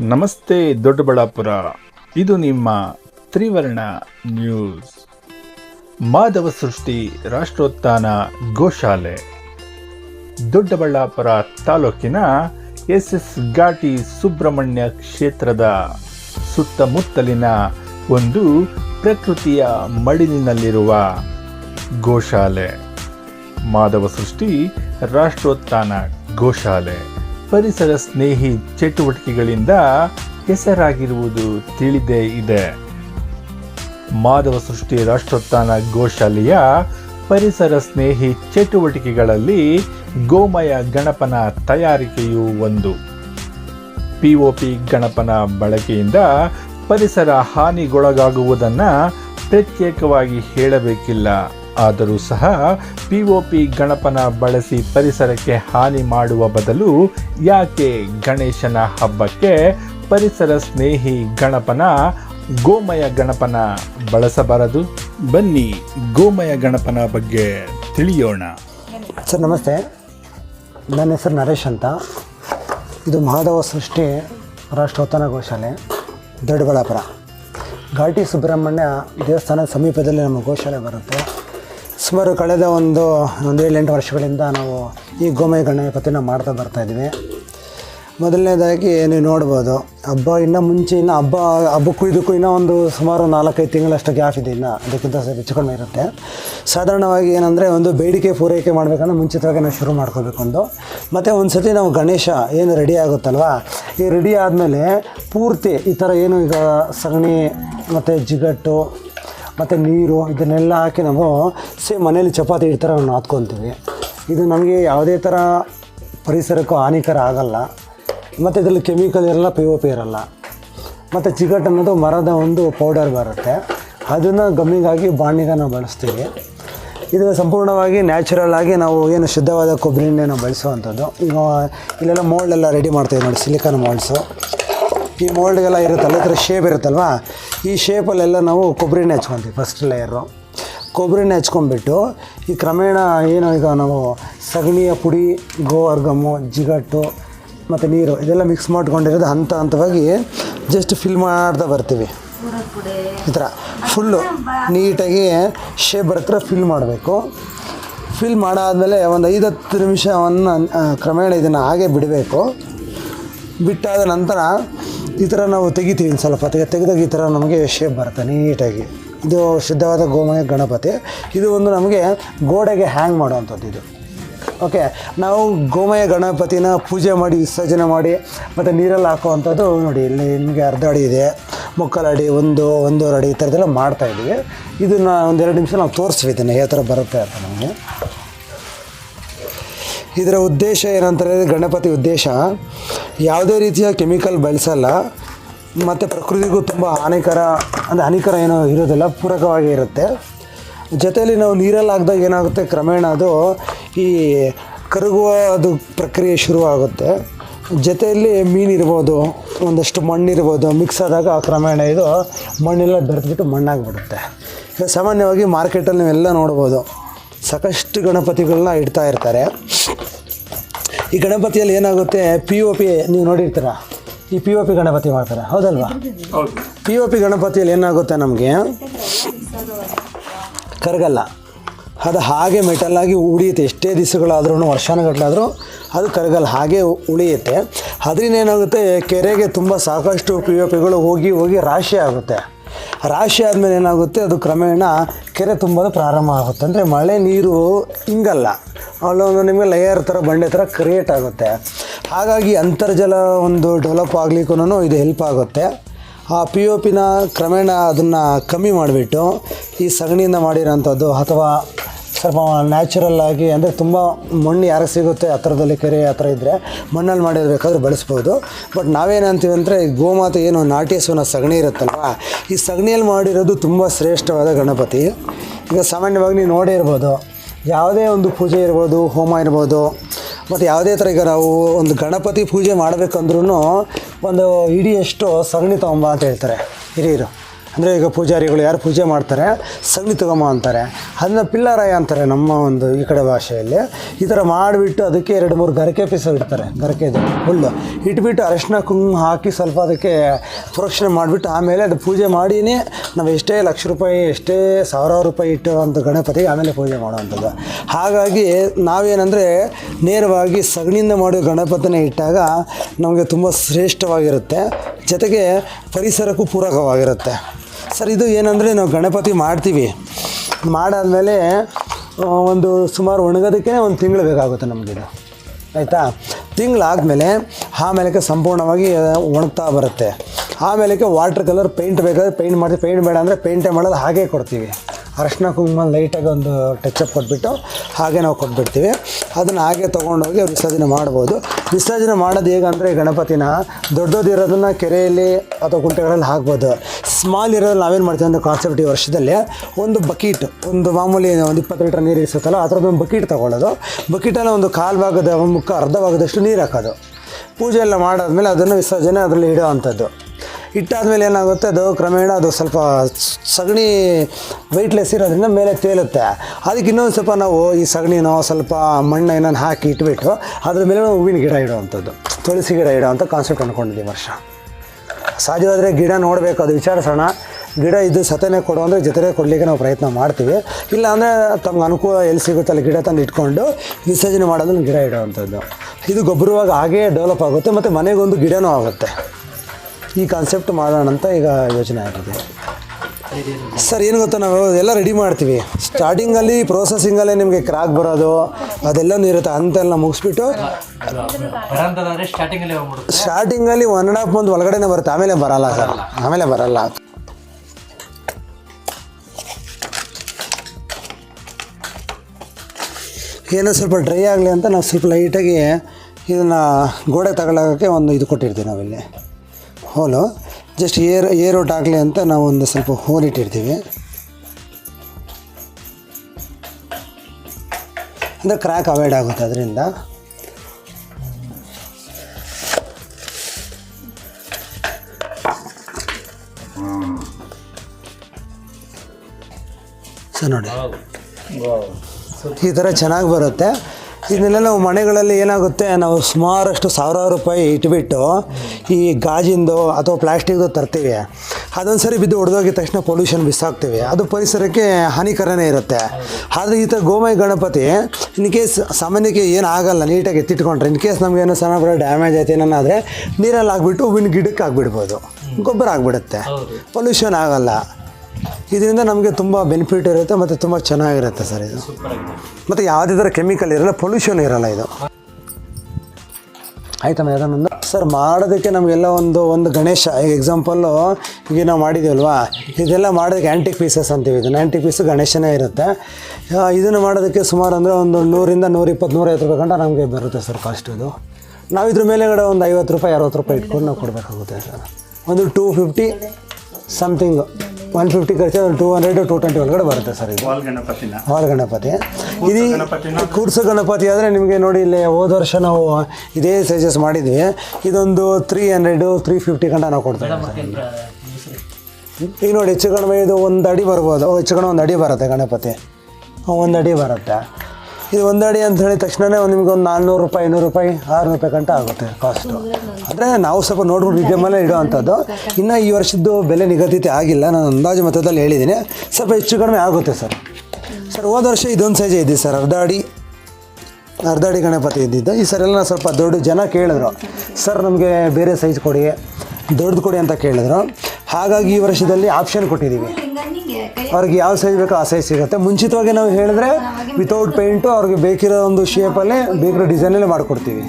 ನಮಸ್ತೆ ದೊಡ್ಡಬಳ್ಳಾಪುರ. ಇದು ನಿಮ್ಮ ತ್ರಿವರ್ಣ ನ್ಯೂಸ್. ಮಾಧವ ಸೃಷ್ಟಿ ರಾಷ್ಟ್ರೋತ್ಥಾನ ಗೋಶಾಲೆ. ದೊಡ್ಡಬಳ್ಳಾಪುರ ತಾಲೂಕಿನ ಎಸ್ ಎಸ್ ಘಾಟಿ ಸುಬ್ರಹ್ಮಣ್ಯ ಕ್ಷೇತ್ರದ ಸುತ್ತಮುತ್ತಲಿನ ಒಂದು ಪ್ರಕೃತಿಯ ಮಡಿಲಿನಲ್ಲಿರುವ ಗೋಶಾಲೆ. ಮಾಧವ ಸೃಷ್ಟಿ ರಾಷ್ಟ್ರೋತ್ಥಾನ ಗೋಶಾಲೆ. ಪರಿಸರ ಸ್ನೇಹಿ ಚಟುವಟಿಕೆಗಳಿಂದ ಹೆಸರಾಗಿರುವುದು ತಿಳಿದೇ ಇದೆ. ಮಾಧವ ಸೃಷ್ಟಿ ರಾಷ್ಟ್ರೋತ್ಥಾನ ಗೋಶಾಲೆಯ ಪರಿಸರ ಸ್ನೇಹಿ ಚಟುವಟಿಕೆಗಳಲ್ಲಿ ಗೋಮಯ ಗಣಪನ ತಯಾರಿಕೆಯು ಒಂದು. ಪಿಒಪಿ ಗಣಪನ ಬಳಕೆಯಿಂದ ಪರಿಸರ ಹಾನಿಗೊಳಗಾಗುವುದನ್ನು ಪ್ರತ್ಯೇಕವಾಗಿ ಹೇಳಬೇಕಿಲ್ಲ. ಆದರೂ ಸಹ ಪಿಒಪಿ ಗಣಪನ ಬಳಸಿ ಪರಿಸರಕ್ಕೆ ಹಾನಿ ಮಾಡುವ ಬದಲು ಯಾಕೆ ಗಣೇಶನ ಹಬ್ಬಕ್ಕೆ ಪರಿಸರ ಸ್ನೇಹಿ ಗಣಪನ, ಗೋಮಯ ಗಣಪನ ಬಳಸಬಾರದು? ಬನ್ನಿ ಗೋಮಯ ಗಣಪನ ಬಗ್ಗೆ ತಿಳಿಯೋಣ. ಸರ್, ನಮಸ್ತೆ. ನನ್ನ ಹೆಸರು ನರೇಶ್ ಅಂತ. ಇದು ಮಾಧವ ಸೃಷ್ಟಿ ರಾಷ್ಟ್ರೋತ್ತನ ಗೋಶಾಲೆ, ದೊಡ್ಡಬಳ್ಳಾಪುರ. ಘಾಟಿ ಸುಬ್ರಹ್ಮಣ್ಯ ದೇವಸ್ಥಾನದ ಸಮೀಪದಲ್ಲಿ ನಮ್ಮ ಗೋಶಾಲೆ ಬರುತ್ತೆ. ಸುಮಾರು ಕಳೆದ ಒಂದು ಒಂದು ಏಳೆಂಟು ವರ್ಷಗಳಿಂದ ನಾವು ಈ ಗೋಮಯ ಗಣಪತಿನ ಮಾಡ್ತಾ ಬರ್ತಾಯಿದ್ದೀವಿ ಮೊದಲನೇದಾಗಿ ನೀವು ನೋಡ್ಬೋದು, ಹಬ್ಬ ಇನ್ನು ಮುಂಚೆ ಇನ್ನು ಹಬ್ಬ, ಹಬ್ಬಕ್ಕೂ ಇದಕ್ಕೂ ಇನ್ನೂ ಒಂದು ಸುಮಾರು ನಾಲ್ಕೈದು ತಿಂಗಳಷ್ಟು ಗ್ಯಾಪ್ ಇದೆ ಇನ್ನು, ಅದಕ್ಕಿಂತ ಸ್ವಲ್ಪ ಹೆಚ್ಚು ಕಡಿಮೆ ಇರುತ್ತೆ. ಸಾಧಾರಣವಾಗಿ ಏನಂದರೆ ಒಂದು ಬೇಡಿಕೆ ಪೂರೈಕೆ ಮಾಡಬೇಕಂದ್ರೆ ಮುಂಚಿತವಾಗಿ ನಾವು ಶುರು ಮಾಡ್ಕೋಬೇಕು ಒಂದು ಮತ್ತು ಒಂದು ಸತಿ ನಾವು ಗಣೇಶ ಏನು ರೆಡಿ ಆಗುತ್ತಲ್ವ, ಈ ರೆಡಿ ಆದಮೇಲೆ ಪೂರ್ತಿ ಈ ಥರ ಏನು ಈಗ ಸಗಣಿ ಮತ್ತು ಜಿಗಟ್ಟು ಮತ್ತು ನೀರು ಇದನ್ನೆಲ್ಲ ಹಾಕಿ ನಾವು ಸೇಮ್ ಮನೇಲಿ ಚಪಾತಿ ಈ ಥರ ನಾದ್ಕೊತೀವಿ. ಇದು ನಮಗೆ ಯಾವುದೇ ಥರ ಪರಿಸರಕ್ಕೂ ಹಾನಿಕರ ಆಗಲ್ಲ. ಮತ್ತು ಇದರಲ್ಲಿ ಕೆಮಿಕಲ್ ಇರಲ್ಲ ಪಿ ಒ ಪಿ ಇರಲ್ಲ. ಮತ್ತು ಚಿಕಟ್ ಅನ್ನೋದು ಮರದ ಒಂದು ಪೌಡರ್ ಬರುತ್ತೆ. ಅದನ್ನು ಗಮ್ಮಿಗಾಗಿ ಬಾಣಿಗೆ ನಾವು ಬಳಸ್ತೀವಿ. ಇದು ಸಂಪೂರ್ಣವಾಗಿ ನ್ಯಾಚುರಲ್ ಆಗಿ ನಾವು ಏನು ಶುದ್ಧವಾದ ಕೊಬ್ಬರಿ ಎಣ್ಣೆ ನಾವು ಬಳಸುವಂಥದ್ದು ಈಗ ಇಲ್ಲೆಲ್ಲ ಮೋಲ್ಡೆಲ್ಲ ರೆಡಿ ಮಾಡ್ತೀವಿ ನೋಡಿ ಸಿಲಿಕಾನ್ ಮೋಲ್ಡ್ಸು ಈ ಮೋಲ್ಡ್ಗೆಲ್ಲ ಇರುತ್ತಲ್ಲ ಈ ಥರ ಶೇಪ್ ಇರುತ್ತಲ್ವ? ಈ ಶೇಪಲ್ಲೆಲ್ಲ ನಾವು ಕೊಬ್ಬರಿನ ಹೆಚ್ಕೊತೀವಿ ಫಸ್ಟ್ ಲೇಯರು ಕೊಬ್ಬರಿನ ಹೆಚ್ಕೊಂಡ್ಬಿಟ್ಟು ಈ ಕ್ರಮೇಣ ಏನು ಈಗ ನಾವು ಸಗಣಿಯ ಪುಡಿ ಗೋವರ್ಗಮ್ಮು ಜಿಗಟ್ಟು ಮತ್ತು ನೀರು ಇದೆಲ್ಲ ಮಿಕ್ಸ್ ಮಾಡ್ಕೊಂಡಿರೋದು ಹಂತ ಹಂತವಾಗಿ ಜಸ್ಟ್ ಫಿಲ್ ಮಾಡ್ತಾ ಬರ್ತೀವಿ. ಈ ಥರ ಫುಲ್ಲು ನೀಟಾಗಿ ಶೇಪ್ ಬರೋ ಫಿಲ್ ಮಾಡಬೇಕು. ಫಿಲ್ ಮಾಡಾದಮೇಲೆ ಒಂದು ಐದು ಹತ್ತು ನಿಮಿಷವನ್ನು ಕ್ರಮೇಣ ಇದನ್ನು ಹಾಗೆ ಬಿಡಬೇಕು. ಬಿಟ್ಟಾದ ನಂತರ ಈ ಥರ ನಾವು ತೆಗಿತೀವಿ ಸ್ವಲ್ಪ. ತೆಗೆ ತೆಗೆದಾಗ ಈ ಥರ ನಮಗೆ ಶೇಪ್ ಬರುತ್ತೆ ನೀಟಾಗಿ. ಇದು ಶುದ್ಧವಾದ ಗೋಮಯ ಗಣಪತಿ. ಇದು ಒಂದು ನಮಗೆ ಗೋಡೆಗೆ ಹ್ಯಾಂಗ್ ಮಾಡುವಂಥದ್ದು ಇದು. ಓಕೆ ನಾವು ಗೋಮಯ ಗಣಪತಿನ ಪೂಜೆ ಮಾಡಿ, ವಿಸರ್ಜನೆ ಮಾಡಿ, ಮತ್ತು ನೀರಲ್ಲಿ ಹಾಕುವಂಥದ್ದು ನೋಡಿ, ಇಲ್ಲಿ ನಿಮಗೆ ಅರ್ಧ ಅಡಿ ಇದೆ. ಮುಕ್ಕಾಲು ಅಡಿ, ಒಂದು, ಒಂದೂವರೆ ಅಡಿ ಈ ಥರದ್ದೆಲ್ಲ ಮಾಡ್ತಾಯಿದ್ದೀವಿ ಇದನ್ನು ಒಂದೆರಡು ನಿಮಿಷ ನಾವು ತೋರಿಸ್ತೀವಿ ಇದನ್ನು, ಯಾವ ಥರ ಬರುತ್ತೆ ಅಂತ ನಮಗೆ. ಇದರ ಉದ್ದೇಶ ಏನಂತಾರೆ ಗಣಪತಿ ಉದ್ದೇಶ. ಯಾವುದೇ ರೀತಿಯ ಕೆಮಿಕಲ್ ಬಳಸಲ್ಲ. ಮತ್ತು ಪ್ರಕೃತಿಗೂ ತುಂಬ ಹಾನಿಕರ, ಅಂದರೆ ಹಾನಿಕರ ಏನೋ ಇರೋದಿಲ್ಲ, ಪೂರಕವಾಗಿ ಇರುತ್ತೆ. ಜೊತೆಯಲ್ಲಿ ನಾವು ನೀರಲ್ಲಿ ಹಾಕ್ದಾಗ ಏನಾಗುತ್ತೆ, ಕ್ರಮೇಣ ಅದು ಈ ಕರಗುವ ಅದು ಪ್ರಕ್ರಿಯೆ ಶುರುವಾಗುತ್ತೆ. ಜೊತೆಯಲ್ಲಿ ಮೀನಿರ್ಬೋದು ಒಂದಷ್ಟು ಮಣ್ಣಿರ್ಬೋದು ಮಿಕ್ಸ್ ಆದಾಗ ಕ್ರಮೇಣ ಇದು ಮಣ್ಣೆಲ್ಲ ಬೆರೆದ್ಬಿಟ್ಟು ಮಣ್ಣಾಗಿಬಿಡುತ್ತೆ. ಸಾಮಾನ್ಯವಾಗಿ ಮಾರ್ಕೆಟಲ್ಲಿ ನೀವೆಲ್ಲ ನೋಡ್ಬೋದು, ಸಾಕಷ್ಟು ಗಣಪತಿಗಳನ್ನ ಇಡ್ತಾ ಇರ್ತಾರೆ. ಈ ಗಣಪತಿಯಲ್ಲಿ ಏನಾಗುತ್ತೆ? ಪಿ ಒ ಪಿ ನೀವು ನೋಡಿರ್ತೀರ? ಈ ಪಿ ಒ ಪಿ ಗಣಪತಿ ಮಾಡ್ತಾರೆ. ಹೌದಲ್ವಾ? ಪಿ ಒ ಪಿ ಗಣಪತಿಯಲ್ಲಿ ಏನಾಗುತ್ತೆ ನಮಗೆ? ಕರಗಲ್ಲ. ಅದು ಹಾಗೆ ಮೆಟಲ್ಲಾಗಿ ಉಳಿಯುತ್ತೆ ಎಷ್ಟೇ ದಿವಸಗಳಾದ್ರೂ ವರ್ಷಾನುಗಟ್ಟಲಾದರೂ ಅದು ಕರಗಲ್ಲ. ಹಾಗೆ ಉಳಿಯುತ್ತೆ. ಅದರಿಂದ ಏನಾಗುತ್ತೆ? ಕೆರೆಗೆ ತುಂಬ ಸಾಕಷ್ಟು ಪಿ ಒ ಪಿಗಳು ಹೋಗಿ ಹೋಗಿ ರಾಶಿ ಆಗುತ್ತೆ. ರಾಶಿ ಆದಮೇಲೆ ಏನಾಗುತ್ತೆ, ಅದು ಕ್ರಮೇಣ ಕೆರೆ ತುಂಬೋದು ಪ್ರಾರಂಭ ಆಗುತ್ತೆ. ಅಂದರೆ ಮಳೆ ನೀರು ಹಿಂಗಲ್ಲ ಅಲ್ಲೊಂದು ನಿಮಗೆ ಲೇಯರ್ ಥರ, ಬಂಡೆ ಥರ ಕ್ರಿಯೇಟ್ ಆಗುತ್ತೆ. ಹಾಗಾಗಿ ಅಂತರ್ಜಲ ಒಂದು ಡೆವಲಪ್ ಆಗಲಿಕ್ಕೂ ಇದು ಹೆಲ್ಪ್ ಆಗುತ್ತೆ. ಆ ಪಿ ಒ ಪಿನ ಕ್ರಮೇಣ ಅದನ್ನು ಕಮ್ಮಿ ಮಾಡಿಬಿಟ್ಟು, ಈ ಸಗಣಿಯಿಂದ ಮಾಡಿರೋಂಥದ್ದು ಅಥವಾ ಸ್ವಲ್ಪ ನ್ಯಾಚುರಲ್ ಆಗಿ ಅಂದರೆ ತುಂಬ ಮಣ್ಣು ಯಾರಿಗೆ ಸಿಗುತ್ತೆ ಹತ್ರದಲ್ಲಿ ಕೆರೆ ಆ ಥರ ಇದ್ದರೆ ಮಣ್ಣಲ್ಲಿ ಮಾಡಿರಬೇಕಾದ್ರೆ ಬಳಸ್ಬೋದು. ಬಟ್ ನಾವೇನಂತೀವಿ ಅಂದರೆ ಗೋಮಾತೆ ಏನು ನಾಟಿ ಹಸುವಿನ ಸಗಣಿ ಇರುತ್ತಲ್ವ, ಈ ಸಗಣಿಯಲ್ಲಿ ಮಾಡಿರೋದು ತುಂಬ ಶ್ರೇಷ್ಠವಾದ ಗಣಪತಿ. ಈಗ ಸಾಮಾನ್ಯವಾಗಿ ನೀವು ನೋಡೇ ಇರ್ಬೋದು, ಯಾವುದೇ ಒಂದು ಪೂಜೆ ಇರ್ಬೋದು, ಹೋಮ ಇರ್ಬೋದು ಮತ್ತು ಯಾವುದೇ ಥರ ಈಗ ನಾವು ಒಂದು ಗಣಪತಿ ಪೂಜೆ ಮಾಡಬೇಕಂದ್ರೂ ಒಂದು ಇಡಿಯಷ್ಟು ಸಗಣಿ ತೊಗೊಂಬ ಅಂತ ಹೇಳ್ತಾರೆ. ಹಿರಿಯರು. ಅಂದರೆ ಈಗ ಪೂಜಾರಿಗಳು ಯಾರು ಪೂಜೆ ಮಾಡ್ತಾರೆ ಸಗಣಿ ತಗೊಂಬ ಅಂತಾರೆ, ಅದನ್ನ ಪಿಲ್ಲರಾಯ ಅಂತಾರೆ ನಮ್ಮ ಒಂದು ಈ ಕಡೆ ಭಾಷೆಯಲ್ಲಿ. ಈ ಥರ ಮಾಡಿಬಿಟ್ಟು ಅದಕ್ಕೆ ಎರಡು ಮೂರು ಗರಕೆ ಪೀಸ ಇಡ್ತಾರೆ ಗರಕೆದು ಹುಲ್ಲು. ಇಟ್ಬಿಟ್ಟು ಅರಶಿನ, ಕುಂಕುಮ ಹಾಕಿ ಸ್ವಲ್ಪ ಅದಕ್ಕೆ ಪ್ರೋಕ್ಷಣೆ ಮಾಡಿಬಿಟ್ಟು ಆಮೇಲೆ ಅದು ಪೂಜೆ ಮಾಡಿನೇ ನಾವು ಎಷ್ಟೇ ಲಕ್ಷ ರೂಪಾಯಿ, ಎಷ್ಟೇ ಸಾವಿರಾರು ರೂಪಾಯಿ ಇಟ್ಟು ಒಂದು ಗಣಪತಿಗೆ ಆಮೇಲೆ ಪೂಜೆ ಮಾಡುವಂಥದ್ದು. ಹಾಗಾಗಿ ನಾವೇನಂದರೆ ನೇರವಾಗಿ ಸಗಣಿಯಿಂದ ಮಾಡೋ ಗಣಪತಿನ ಇಟ್ಟಾಗ ನಮಗೆ ತುಂಬ ಶ್ರೇಷ್ಠವಾಗಿರುತ್ತೆ. ಜೊತೆಗೆ ಪರಿಸರಕ್ಕೂ ಪೂರಕವಾಗಿರುತ್ತೆ. ಸರ್, ಇದು ಏನಂದರೆ ನಾವು ಗಣಪತಿ ಮಾಡ್ತೀವಿ. ಮಾಡಾದಮೇಲೆ ಒಂದು ಸುಮಾರು ಒಣಗೋದಕ್ಕೆ ಒಂದು ತಿಂಗಳು ಬೇಕಾಗುತ್ತೆ ನಮಗಿದು ಆಯಿತಾ? ತಿಂಗಳಾದಮೇಲೆ ಆಮೇಲೆ ಸಂಪೂರ್ಣವಾಗಿ ಒಣಗ್ತಾ ಬರುತ್ತೆ. ಆಮೇಲೆ ವಾಟರ್ ಕಲರ್ ಪೇಂಟ್ ಬೇಕಾದ್ರೆ ಪೇಂಟ್ ಮಾಡ್ತೀವಿ. ಪೇಂಟ್ ಬೇಡ ಅಂದರೆ ಪೇಂಟೇ ಮಾಡೋದು ಹಾಗೇ ಕೊಡ್ತೀವಿ. ಅರಶಿನ ಕುಂಕುಮ ಲೈಟಾಗಿ ಒಂದು ಟಚಪ್ ಕೊಟ್ಬಿಟ್ಟು ಹಾಗೆ ನಾವು ಕೊಟ್ಬಿಡ್ತೀವಿ. ಅದನ್ನು ಹಾಗೆ ತೊಗೊಂಡೋಗಿ ವಿಸರ್ಜನೆ ಮಾಡ್ಬೋದು. ವಿಸರ್ಜನೆ ಮಾಡೋದು ಹೇಗಂದರೆ ಗಣಪತಿನ ದೊಡ್ಡದಿರೋದನ್ನ ಕೆರೆಯಲ್ಲಿ ಅಥವಾ ಕುಂಟೆಗಳಲ್ಲಿ ಹಾಕ್ಬೋದು. ಸ್ಮಾಲ್ ಇರೋದ್ರಲ್ಲಿ ನಾವೇನು ಮಾಡ್ತೀವಿ ಅಂದರೆ ಕಾನ್ಸೆಪ್ಟ್ ಈ ವರ್ಷದಲ್ಲಿ ಒಂದು ಬಕೀಟ್ ಒಂದು ಮಾಮೂಲಿ ಒಂದು ಇಪ್ಪತ್ತು ಲೀಟ್ರ್ ನೀರು ಇರಿಸುತ್ತಲ್ಲ ಆ ಒಂದು ಬಕೀಟ್ ತೊಗೊಳ್ಳೋದು. ಬಕೀಟನ್ನು ಒಂದು ಕಾಲು ಭಾಗದ ಮುಖ, ಅರ್ಧ ಭಾಗದಷ್ಟು ನೀರು ಹಾಕೋದು. ಪೂಜೆ ಎಲ್ಲ ಮಾಡಾದ್ಮೇಲೆ ಅದನ್ನು ವಿಸರ್ಜನೆ ಅದರಲ್ಲಿ ಇಡೋ ಅಂಥದ್ದು. ಇಟ್ಟಾದ್ಮೇಲೆ ಏನಾಗುತ್ತೆ, ಅದು ಕ್ರಮೇಣ ಅದು ಸ್ವಲ್ಪ ಸಗಣಿ ವೆಯ್ಟ್ಲೆಸ್ ಇರೋದ್ರಿಂದ ಮೇಲೆ ತೇಲುತ್ತೆ. ಅದಕ್ಕೆ ಇನ್ನೊಂದು ಸ್ವಲ್ಪ ನಾವು ಈ ಸಗಣಿನೋ ಸ್ವಲ್ಪ ಮಣ್ಣು ಏನೋ ಹಾಕಿ ಇಟ್ಬಿಟ್ಟು ಅದ್ರ ಮೇಲೆ ಹೂವಿನ ಗಿಡ ಇಡುವಂಥದ್ದು. ತುಳಸಿ ಗಿಡ ಇಡೋವಂಥ ಕಾನ್ಸೆಪ್ಟ್ ಅಂದ್ಕೊಂಡಿದ್ದೀವಿ ವರ್ಷ. ಸಾಧ್ಯವಾದರೆ ಗಿಡ ನೋಡಬೇಕು, ಅದು ವಿಚಾರಿಸೋಣ. ಗಿಡ ಇದು ಸತನೆ ಕೊಡು ಅಂದರೆ ಜೊತೆಗೆ ಕೊಡಲಿಕ್ಕೆ ನಾವು ಪ್ರಯತ್ನ ಮಾಡ್ತೀವಿ. ಇಲ್ಲ ಅಂದರೆ ತಮ್ಗೆ ಅನುಕೂಲ ಎಲ್ಲಿ ಅಲ್ಲಿ ಗಿಡ ತಂದು ಇಟ್ಕೊಂಡು ವಿಸರ್ಜನೆ ಮಾಡೋದನ್ನು ಗಿಡ ಇಡೋವಂಥದ್ದು. ಇದು ಗೊಬ್ಬರವಾಗಿ ಹಾಗೇ ಡೆವಲಪ್ ಆಗುತ್ತೆ, ಮತ್ತು ಮನೆಗೊಂದು ಗಿಡನೂ ಆಗುತ್ತೆ. ಈ ಕಾನ್ಸೆಪ್ಟ್ ಮಾಡೋಣ ಅಂತ ಈಗ ಯೋಚನೆ ಆಗಿದೆ. ಸರ್ ಏನು ಗೊತ್ತಾ ನಾವು ಎಲ್ಲ ರೆಡಿ ಮಾಡ್ತೀವಿ. ಸ್ಟಾರ್ಟಿಂಗಲ್ಲಿ ಪ್ರೋಸೆಸಿಂಗಲ್ಲೇ ನಿಮಗೆ ಕ್ರಾಕ್ ಬರೋದು, ಅದೆಲ್ಲನೂ ಇರುತ್ತೆ, ಅಂತೆಲ್ಲ ಮುಗಿಸ್ಬಿಟ್ಟು ಸ್ಟಾರ್ಟಿಂಗಲ್ಲಿ ಒನ್ ಆ್ಯಂಡ್ ಹಾಫ್ ಮಂತ್ ಒಳಗಡೆನೇ ಬರುತ್ತೆ, ಆಮೇಲೆ ಬರಲ್ಲ ಸರ್ ಆಮೇಲೆ ಬರಲ್ಲ. ಏನೋ ಸ್ವಲ್ಪ ಡ್ರೈ ಆಗಲಿ ಅಂತ ನಾವು ಸ್ವಲ್ಪ ಲೈಟಾಗಿ ಇದನ್ನು ಗೋಡೆ ತಗೊಳ್ಳೋಕ್ಕೆ ಒಂದು ಇದು ಕೊಟ್ಟಿರ್ತೀವಿ ನಾವಿಲ್ಲಿ. Hole just air air out ಆಗಲಿ ಅಂತ ನಾವು ಒಂದು ಸ್ವಲ್ಪ ಹೋಲ್ ಇಟ್ಟಿರ್ತೀವಿ. ಅಂದರೆ ಕ್ರ್ಯಾಕ್ ಅವಾಯ್ಡ್ ಆಗುತ್ತೆ ಅದರಿಂದ. ಸರ್ ನೋಡಿ. ಈ ಥರ ಚೆನ್ನಾಗಿ ಬರುತ್ತೆ. ಇದನ್ನೆಲ್ಲ ನಾವು ಮನೆಗಳಲ್ಲಿ ಏನಾಗುತ್ತೆ ನಾವು ಸುಮಾರಷ್ಟು ಸಾವಿರಾರು ರೂಪಾಯಿ ಇಟ್ಬಿಟ್ಟು ಈ ಗಾಜಿಂದು ಅಥವಾ ಪ್ಲಾಸ್ಟಿಕ್ದು ತರ್ತೀವಿ. ಅದೊಂದು ಸರಿ ಬಿದ್ದು ಹೊಡೆದೋಗಿದ ತಕ್ಷಣ ಪೊಲ್ಯೂಷನ್ ಬಿಸಾಕ್ತೀವಿ. ಅದು ಪರಿಸರಕ್ಕೆ ಹಾನಿಕರನೇ ಇರುತ್ತೆ. ಆದರೆ ಈ ಥರ ಗೋಮಯ ಗಣಪತಿ ಇನ್ ಕೇಸ್ ಸಾಮಾನ್ಯಕ್ಕೆ ಏನು ಆಗಲ್ಲ ನೀಟಾಗಿ ಎತ್ತಿಟ್ಕೊಂಡ್ರೆ ಇನ್ ಕೇಸ್ ನಮಗೇನೋ ಸಣ್ಣ ಪುಟ್ಟ ಡ್ಯಾಮೇಜ್ ಆಯ್ತು ಏನಾದ್ರೆ ನೀರಲ್ಲಿ ಹಾಕ್ಬಿಟ್ಟು ಹೂವಿನ ಗಿಡಕ್ಕೆ ಹಾಕ್ಬಿಡ್ಬೋದು. ಗೊಬ್ಬರ ಆಗಿಬಿಡುತ್ತೆ ಪೊಲ್ಯೂಷನ್ ಆಗಲ್ಲ. ಇದರಿಂದ ನಮಗೆ ತುಂಬ ಬೆನಿಫಿಟ್ ಇರುತ್ತೆ ಮತ್ತು ತುಂಬ ಚೆನ್ನಾಗಿರುತ್ತೆ ಸರ್ ಇದು. ಮತ್ತು ಯಾವುದೇ ಥರ ಕೆಮಿಕಲ್ ಇರಲ್ಲ ಪೊಲ್ಯೂಷನ್ ಇರಲ್ಲ ಇದು. ಆಯ್ತಮ್ಮ ಯಾವ್ದನ್ನೊಂದು ಸರ್ ಮಾಡೋದಕ್ಕೆ ನಮಗೆಲ್ಲ ಒಂದು ಒಂದು ಗಣೇಶ, ಈಗ ಎಕ್ಸಾಂಪಲ್ಲು ಈಗ ನಾವು ಮಾಡಿದ್ದೀವಲ್ವಾ ಇದೆಲ್ಲ ಮಾಡೋದಕ್ಕೆ ಆ್ಯಂಟಿಕ್ ಪೀಸಸ್ ಅಂತೀವಿ ಇದನ್ನು. ಆ್ಯಂಟಿಕ್ ಪೀಸು ಗಣೇಶನೇ ಇರುತ್ತೆ. ಇದನ್ನು ಮಾಡೋದಕ್ಕೆ ಸುಮಾರು ಅಂದರೆ ಒಂದು ನೂರಿಂದ ನೂರಿಪ್ಪತ್ತು, ನೂರೈವತ್ತು ರೂಪಾಯಿ ಗಂಟ ನಮಗೆ ಬರುತ್ತೆ ಸರ್ ಕಾಸ್ಟ್ ಇದು. ನಾವು ಇದ್ರ ಮೇಲೆಗಡೆ ಒಂದು ಐವತ್ತು ರೂಪಾಯಿ, ಅರವತ್ತು ರೂಪಾಯಿ ಇಟ್ಕೊಂಡು ನಾವು ಕೊಡಬೇಕಾಗುತ್ತೆ ಸರ್ ಒಂದು two fifty something one fifty ಖರ್ಚು ಒಂದು ಟೂ ಹಂಡ್ರೆಡ್ ಟೂ ಟ್ವೆಂಟಿ ಒಳಗಡೆ ಬರುತ್ತೆ ಸರ್ ಇದು. ಹಾಲ್ ಗಣಪತಿ. ಇದು ಕೂರ್ಸೋ ಗಣಪತಿ ಆದರೆ ನಿಮಗೆ ನೋಡಿ ಇಲ್ಲಿ ಹೋದ ವರ್ಷ ನಾವು ಇದೇ ಸೈಜಸ್ ಮಾಡಿದ್ವಿ. ಇದೊಂದು ತ್ರೀ ಹಂಡ್ರೆಡು ತ್ರೀ ಫಿಫ್ಟಿ ಗಂಟ ನಾವು ಕೊಡ್ತೇವೆ ಈಗ ನೋಡಿ ಹೆಚ್ಚು ಕಡಿಮೆ ಇದು ಒಂದು ಅಡಿ ಬರ್ಬೋದು. ಹೆಚ್ಚು ಕಡಿಮೆ ಒಂದು ಅಡಿ ಬರುತ್ತೆ ಗಣಪತಿ. ಒಂದು ಅಡಿ ಬರುತ್ತೆ. ಇದು ಒಂದು ಅಂತ ಹೇಳಿದ ತಕ್ಷಣವೇ ಒಂದು ನಿಮ್ಗೆ ಒಂದು ನಾನ್ನೂರು ರೂಪಾಯಿ, ಐನೂರು ರೂಪಾಯಿ, ಆರುನೂರು ರೂಪಾಯಿ ಗಂಟ ಆಗುತ್ತೆ ಕಾಸ್ಟು ಅಂದರೆ ನಾವು ಸ್ವಲ್ಪ ನೋಡ್ಕೊಂಡು ಮೇಲೆ ಇಡೋ ಅಂಥದ್ದು. ಇನ್ನು ಈ ವರ್ಷದ್ದು ಬೆಲೆ ನಿಗದಿತ ಆಗಿಲ್ಲ. ನಾನು ಅಂದಾಜು ಮತದಲ್ಲಿ ಹೇಳಿದ್ದೀನಿ. ಸ್ವಲ್ಪ ಹೆಚ್ಚು ಕಡಿಮೆ ಆಗುತ್ತೆ ಸರ್. ಸರ್, ಹೋದ ವರ್ಷ ಇದೊಂದು ಸೈಜ್ ಇದೆ ಸರ್. ಅರ್ಧ ಅಡಿ ಅರ್ಧ ಅಡಿ ಗಣಪತಿ ಇದ್ದಿದ್ದು. ಈ ಸರ್ ಎಲ್ಲ ಸ್ವಲ್ಪ ದೊಡ್ಡ ಜನ ಕೇಳಿದ್ರು. ಸರ್, ನಮಗೆ ಬೇರೆ ಸೈಜ್ ಕೊಡಿ. ದೊಡ್ಡದು ಕೊಡಿ ಅಂತ ಕೇಳಿದ್ರು. ಹಾಗಾಗಿ ಈ ವರ್ಷದಲ್ಲಿ ಆಪ್ಷನ್ ಕೊಟ್ಟಿದ್ದೀವಿ ಅವ್ರಿಗೆ ಯಾವ ಸೈಜ್ ಬೇಕೋ ಆ ಸೈಜ್ ಸಿಗುತ್ತೆ. ಮುಂಚಿತವಾಗಿ ನಾವು ಹೇಳಿದ್ರೆ ವಿತೌಟ್ ಪೇಂಟು ಅವ್ರಿಗೆ ಬೇಕಿರೋ ಒಂದು ಶೇಪಲ್ಲೇ ಬೇಕಿರೋ ಡಿಸೈನಲ್ಲೇ ಮಾಡಿಕೊಡ್ತೀವಿ.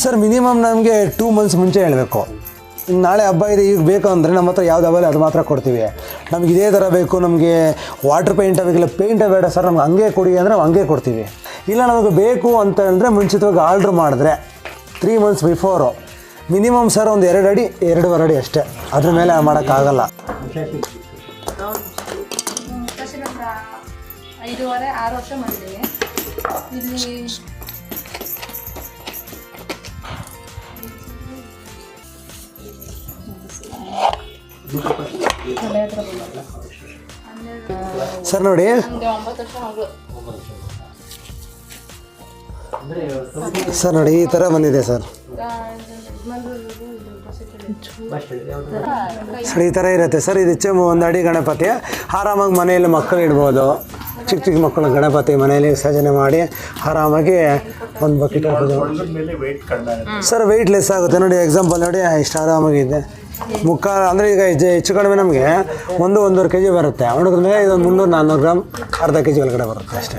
ಸರ್ ಮಿನಿಮಮ್ ನಮಗೆ ಟೂ ಮಂತ್ಸ್ ಮುಂಚೆ ಹೇಳಬೇಕು. ನಾಳೆ ಹಬ್ಬ ಇದೆ ಈಗ ಬೇಕು ಅಂದರೆ ನಮ್ಮ ಹತ್ರ ಯಾವ್ದು ಹಬ್ಬಲ್ಲಿ ಅದು ಮಾತ್ರ ಕೊಡ್ತೀವಿ. ನಮ್ಗೆ ಇದೇ ಥರ ಬೇಕು ನಮಗೆ ವಾಟರ್ ಪೇಂಟ್ ಬೇಕಿಲ್ಲ ಪೇಂಟ್ ಬೇಡ ಸರ್ ನಮ್ಗೆ ಹಂಗೆ ಕೊಡಿ ಅಂದರೆ ನಾವು ಹಂಗೆ ಕೊಡ್ತೀವಿ. ಇಲ್ಲ ನಮಗೆ ಬೇಕು ಅಂತ ಅಂದರೆ ಮುಂಚಿತವಾಗಿ ಆರ್ಡ್ರ್ ಮಾಡಿದ್ರೆ three months before minimum sir ಒಂದು ಎರಡು ಅಡಿ ಎರಡೂವರೆ ಅಡಿ ಅಷ್ಟೇ. ಅದ್ರ ಮೇಲೆ ಮಾಡೋಕ್ಕಾಗಲ್ಲ. ತಕ್ಷಣ ಐದೂವರೆ ಆರು ವರ್ಷ ಮಾಡಿದ್ದೀವಿ. ಇಲ್ಲಿ ತಲೆ ಹತ್ರ ಸರ್ ನೋಡಿ. ಸರ್ ನೋಡಿ ಈ ಥರ ಬಂದಿದೆ ಸರ್. ಸರ್, ಈ ಥರ ಇರುತ್ತೆ. ಸರ್, ಇದು ಹೆಚ್ಚು ಒಂದು ಅಡಿ ಗಣಪತಿ ಆರಾಮಾಗಿ ಮನೆಯಲ್ಲಿ ಮಕ್ಕಳು ಇಡ್ಬೋದು. ಚಿಕ್ಕ ಚಿಕ್ಕ ಮಕ್ಕಳು ಗಣಪತಿ ಮನೆಯಲ್ಲಿ ವಿಸರ್ಜನೆ ಮಾಡಿ ಆರಾಮಾಗಿ ಒಂದು ಬಕೆಟ್ ಹಾಕೋದು ಸರ್ ವೆಯ್ಟ್ ಲೆಸ್ ಆಗುತ್ತೆ. ನೋಡಿ ಎಕ್ಸಾಂಪಲ್ ನೋಡಿ ಇಷ್ಟು ಆರಾಮಾಗಿದೆ ಮುಖ ಅಂದರೆ ಈಗ ಹೆಚ್ಚು- ಕಡಿಮೆ ನಮಗೆ ಒಂದು, ಒಂದೂವರೆ ಕೆ ಜಿ ಬರುತ್ತೆ. ಮೇಲೆ ಇದೊಂದು ಮುನ್ನೂರು ನಾನ್ನೂರು ಗ್ರಾಮ್ ಅರ್ಧ ಕೆ ಜಿ ಒಳಗಡೆ ಬರುತ್ತೆ ಅಷ್ಟೇ.